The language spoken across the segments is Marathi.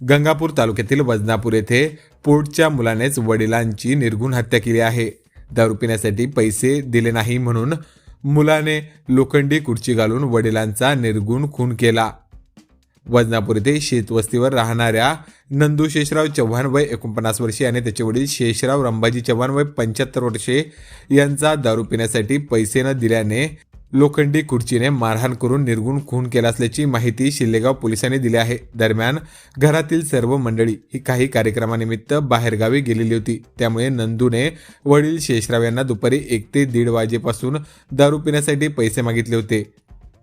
गंगापूर तालुक्यातील वजनापूर येथे पोटच्या मुलानेच वडिलांची निर्गुण हत्या केली आहे. दारू पिण्यासाठी पैसे दिले नाही म्हणून मुलाने लोखंडी खुर्ची घालून वडिलांचा निर्गुण खून केला. वजनापूर येथे शेतवस्तीवर राहणाऱ्या नंदू शेषराव चव्हाण वय एकोणपन्नास वर्षे आणि त्याचे वडील शेषराव रंभाजी चव्हाण वय पंच्याहत्तर वर्षे यांचा दारू पिण्यासाठी पैसे न दिल्याने लोखंडी खुर्चीने मारहाण करून निर्गुण खून केला असल्याची माहिती शिल्लेगाव पोलिसांनी दिली आहे. दरम्यान घरातील सर्व मंडळी ही काही कार्यक्रमानिमित्त बाहेरगावी गेलेली होती. त्यामुळे नंदूने वडील शेषराव यांना दुपारी एक ते दीड वाजेपासून दारू पिण्यासाठी पैसे मागितले होते.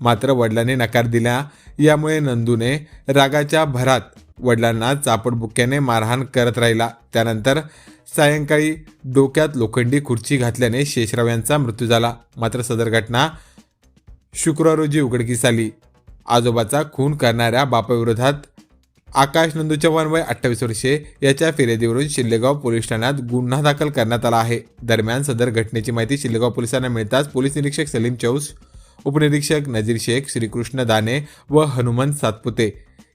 मात्र वडिलांनी नकार दिला. यामुळे नंदूने रागाच्या भरात वडिलांना चापडबुक्याने मारहाण करत राहिला. त्यानंतर सायंकाळी डोक्यात लोखंडी खुर्ची घातल्याने शेषराव यांचा मृत्यू झाला. मात्र सदर घटना शुक्रवार रोजी उघडकीस आली. आजोबाचा खून करणाऱ्या बापाविरोधात आकाश नंदू चव्हाण वय अठ्ठावीस वर्षे याच्या फिर्यादीवरून शिल्लेगाव पोलीस ठाण्यात गुन्हा दाखल करण्यात आला आहे. दरम्यान सदर घटनेची माहिती शिल्लेगाव पोलिसांना मिळताच पोलीस निरीक्षक सलीम चौस उपनिरीक्षक नजीर शेख श्रीकृष्ण दाने व हनुमंत सातपुते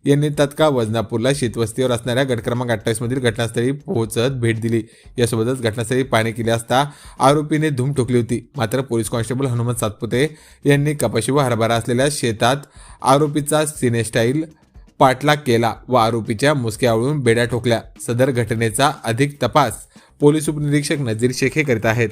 यांनी तत्काळ वजनापूरला शेतवस्तीवर असणाऱ्या गट क्रमांक अठ्ठावीस मधील घटनास्थळी पोहोचत भेट दिली. यासोबतच घटनास्थळी पाणी केले असता आरोपीने धूम ठोकली होती. मात्र पोलीस कॉन्स्टेबल हनुमंत सातपुते यांनी कपाशी व हरभरा असलेल्या शेतात आरोपीचा सिनेस्टाईल पाठलाग केला व आरोपीच्या मुसक्यावळून बेड्या ठोकल्या. सदर घटनेचा अधिक तपास पोलीस उपनिरीक्षक नजीर शेख हे करीत आहेत.